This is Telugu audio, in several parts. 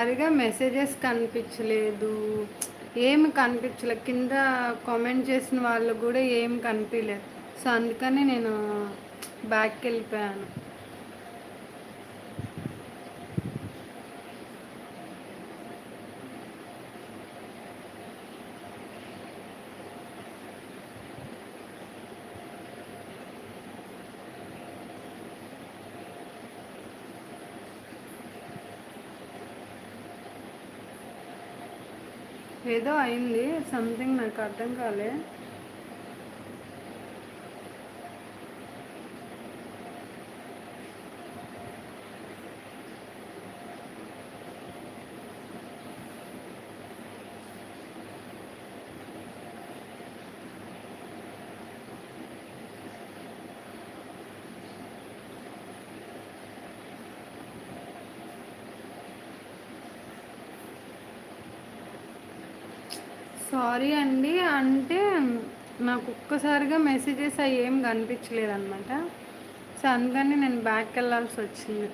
సరిగా మెసేజెస్ కనిపించలేదు. ఏమి కనిపించలేదు కింద కామెంట్ చేసిన వాళ్ళు కూడా ఏం కనిపించలేదు సో అందుకని నేను బ్యాక్కి వెళ్ళిపోయాను. ఏదో అయింది సంథింగ్ నాకు అర్థం కాలే. సారీ అండి. అంటే నాకు ఒక్కసారిగా మెసేజెస్ అవి ఏం కనిపించలేదు అనమాట సో అందుకని నేను బ్యాక్ వెళ్ళాల్సి వచ్చింది.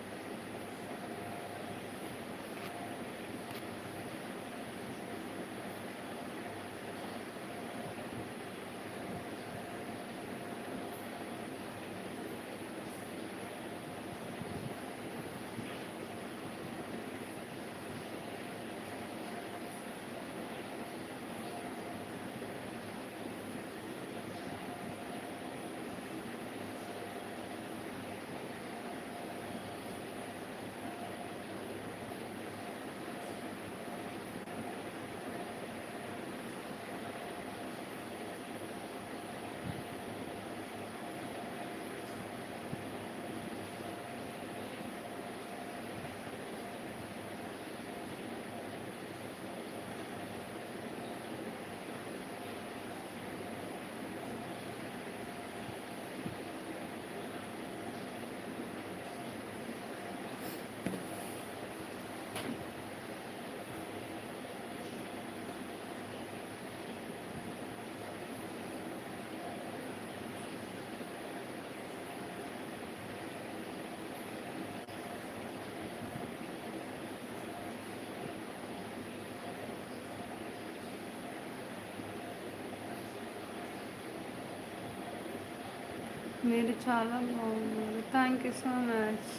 మీరు చాలా బాగున్నారు. Thank you so much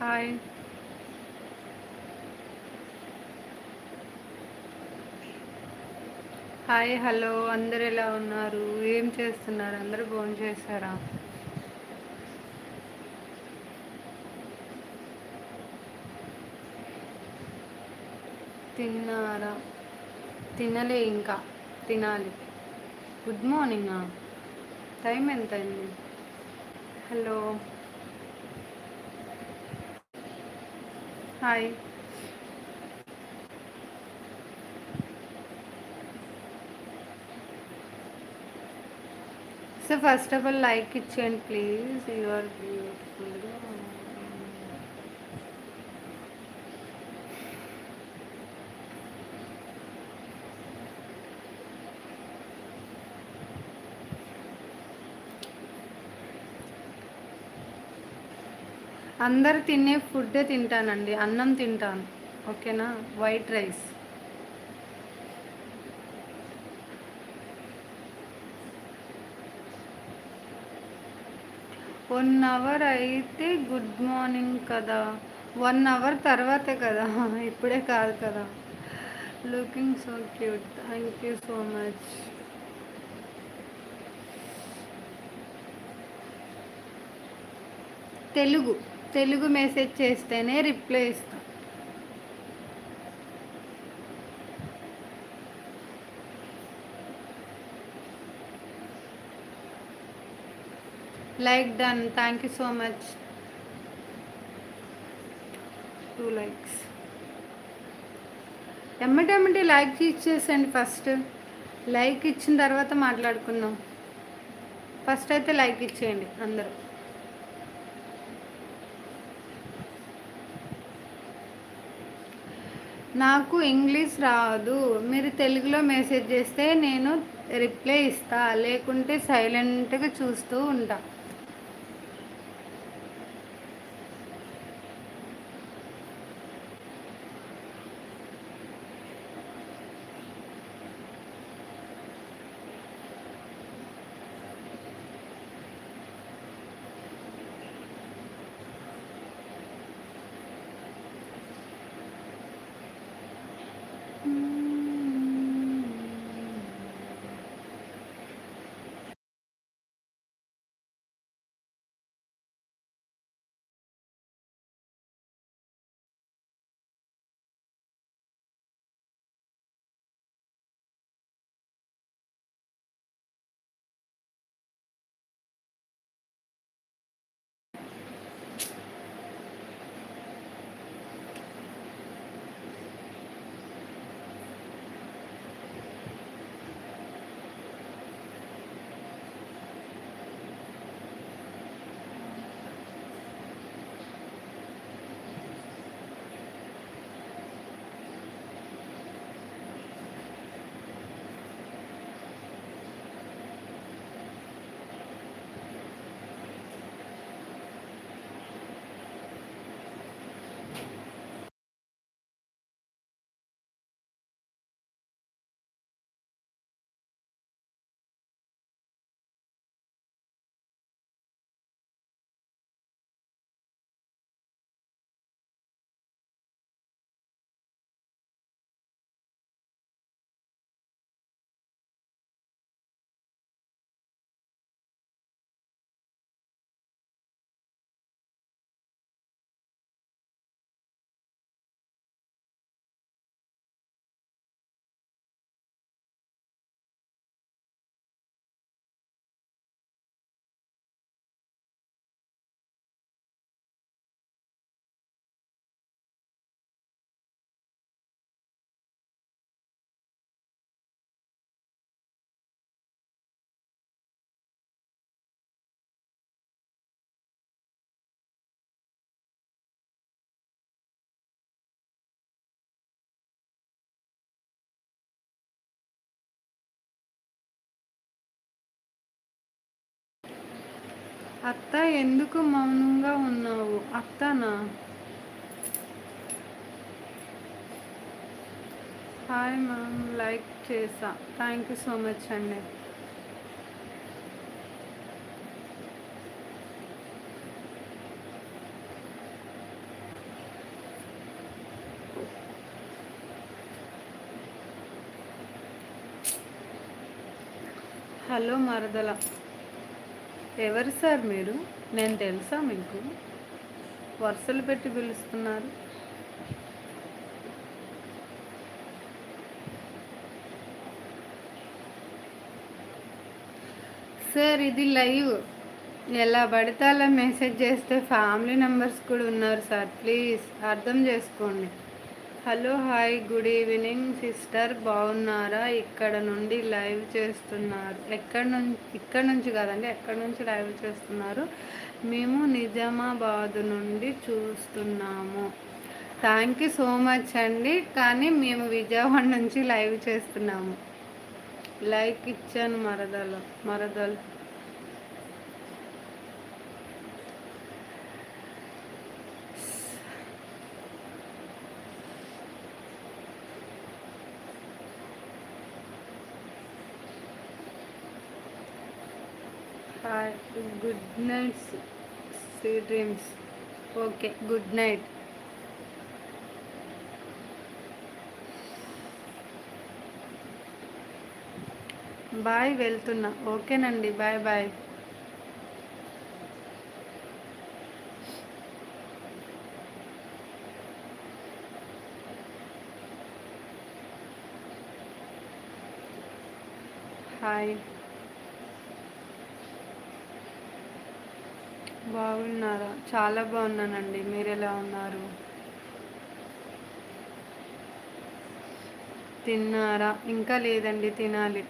hi hi hello అందరు ఎలా ఉన్నారు? ఏం చేస్తున్నారు? అందరూ ఫోన్ చేశారా తిన్నారా? తినలే ఇంకా. తినాలి. గుడ్ మార్నింగ్ టైం ఎంత అయింది hello. Hi. So first of all like ఇచ్చేయండి ప్లీజ్. You are beautiful. అందరు తినే ఫుడ్డే తింటానండి అన్నం తింటాను. ఓకేనా? వైట్ రైస్ వన్ అవర్ అయితే గుడ్ మార్నింగ్ కదా. వన్ అవర్ తర్వాతే కదా. ఇప్పుడే కాదు కదా. Looking so cute thank you so much Telugu. Telugu message చేస్తేనే రిప్లై ఇస్తాం. Like done thank you so much two likes ఎమ్మటెమ్మటి like ఇచ్చేసండి ఫస్ట్ లైక్ ఇచ్చిన తర్వాత మాట్లాడుకుందాం. ఫస్ట్ అయితే లైక్ ఇచ్చేయండి అందరూ. నాకు ఇంగ్లీష్ రాదు. మీరు తెలుగులో మెసేజ్ చేస్తే నేను రిప్లై ఇస్తా లేకుంటే సైలెంట్గా చూస్తూ ఉంటా. అత్త ఎందుకు మౌనంగా ఉన్నావు? అత్తనా? హాయ్ మ్యామ్ లైక్ చేసా థ్యాంక్ యూ సో మచ్ అండి. హలో మరదల ఎవరు సార్ మీరు? నేను తెలుసా మీకు? వరుసలు పెట్టి పిలుస్తున్నారు. సార్ ఇది లైవ్. ఎలా పడితే అలా మెసేజ్ చేస్తే ఫ్యామిలీ మెంబర్స్ కూడా ఉన్నారు సార్. ప్లీజ్ అర్థం చేసుకోండి. Hello hi good evening sister. బాగున్నారా? ఇక్కడ నుండి లైవ్ చేస్తున్నారు. ఎక్కడ నుంచి ఇక్కడ నుంచి కాదండి ఎక్కడ నుంచి లైవ్ చేస్తున్నారు? మేము నిజామాబాద్ నుండి చూస్తున్నాము. థ్యాంక్ యూ సో మచ్ అండి. కానీ మేము విజయవాడ నుంచి లైవ్ చేస్తున్నాము. లైక్ ఇచ్చాను మరదలు మరదలు hi good night see dreams. Okay good night. Bye వెళ్తున్నా. ఓకేనండి బాయ్ బాయ్. హాయ్. బాగున్నారా? చాలా బాగున్నానండి. మీరు ఎలా ఉన్నారు? తిన్నారా? ఇంకా లేదండి తినాలి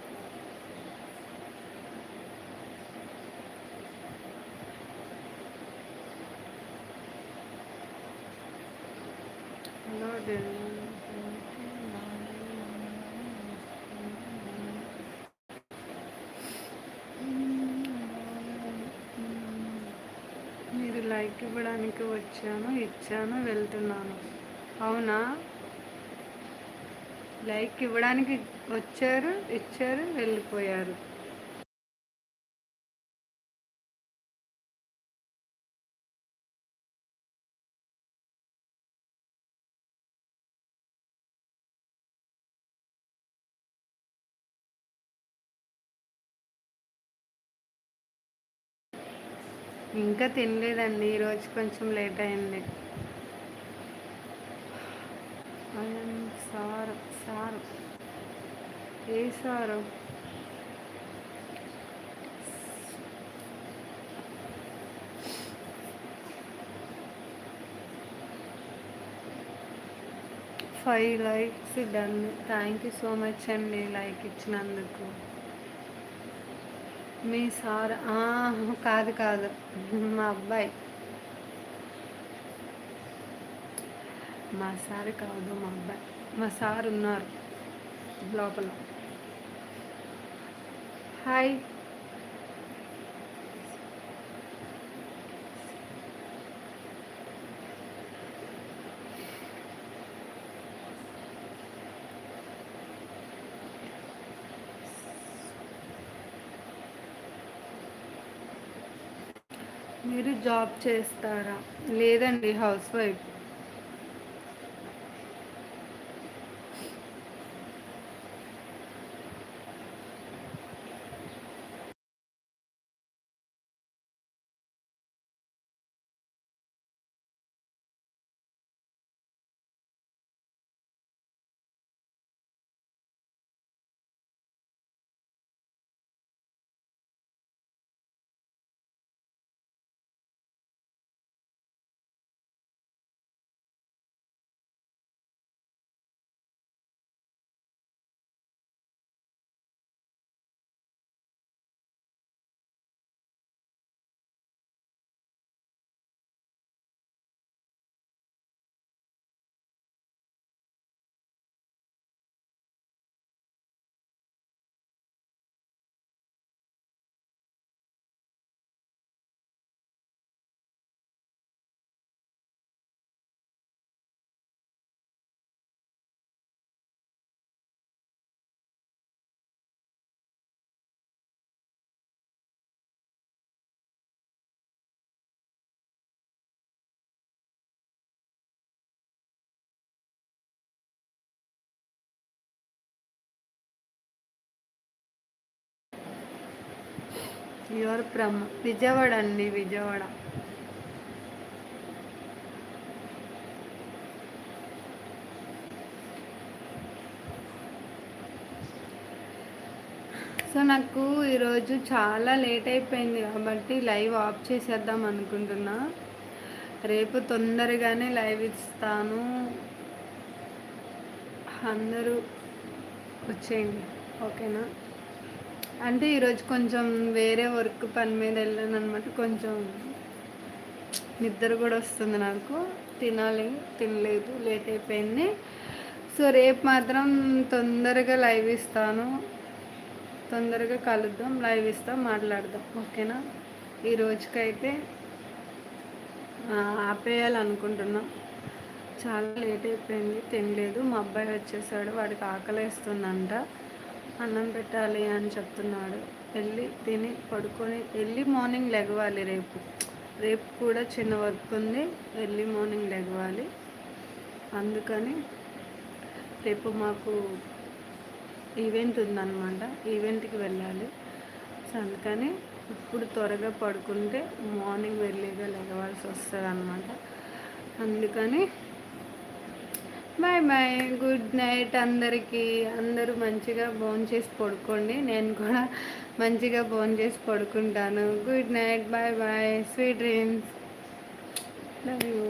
లైక్ ఇవ్వడానికి వచ్చాను ఇచ్చాను వెళ్తున్నాను. అవునా? లైక్ ఇవ్వడానికి వచ్చారు ఇచ్చారు వెళ్ళిపోయారు. ఇంకా తినలేదండి ఈరోజు కొంచెం లేట్ అయింది. Sir sir. A sir? Five likes done. Thank you so much అండి లైక్ ఇచ్చినందుకు. మీ సార్ కాదు కాదు. మా అబ్బాయి. మా సార్ కాదు మా అబ్బాయి. మా సార్ ఉన్నారు లోపల. హాయ్. మీరు జాబ్ చేస్తారా? లేదండి housewife. Your from Vijayawada అండి విజయవాడ. సో నాకు ఈరోజు చాలా లేట్ అయిపోయింది కాబట్టి లైవ్ ఆఫ్ చేసేద్దాం అనుకుంటున్నా. రేపు తొందరగానే లైవ్ ఇస్తాను. అందరూ వచ్చేయండి. ఓకేనా? అంటే ఈరోజు కొంచెం వేరే వర్క్ పని మీద వెళ్ళాను అనమాట కొంచెం నిద్ర కూడా వస్తుంది నాకు. తినాలి తినలేదు లేట్ అయిపోయింది. సో రేపు మాత్రం తొందరగా లైవ్ ఇస్తాను. తొందరగా కలుద్దాం లైవ్ ఇస్తాం మాట్లాడదాం. ఓకేనా? ఈ రోజుకైతే ఆపేయాలనుకుంటున్నాం. చాలా లేట్ అయిపోయింది తినలేదు. మా అబ్బాయి వచ్చేసాడు వాడికి ఆకలిస్తుందంట. అన్నం పెట్టాలి అని చెప్తున్నాడు. వెళ్ళి తిని పడుకొని వెళ్ళి మార్నింగ్ లెగవాలి రేపు. రేపు కూడా చిన్న వర్క్ ఉంది ఎర్లీ మార్నింగ్ లెగవాలి అందుకని రేపు మాకు ఈవెంట్ ఉందన్నమాట. ఈవెంట్కి వెళ్ళాలి. సో అందుకని ఇప్పుడు త్వరగా పడుకుంటే మార్నింగ్ వెళ్ళిగా లెగవాల్సి వస్తుంది అనమాట అందుకని బాయ్ బాయ్. గుడ్ నైట్ అందరికీ. అందరూ మంచిగా భోంచేసి చేసి పడుకోండి. నేను కూడా మంచిగా భోంచేసి చేసి పడుకుంటాను. Good night bye bye. Sweet dreams. Love you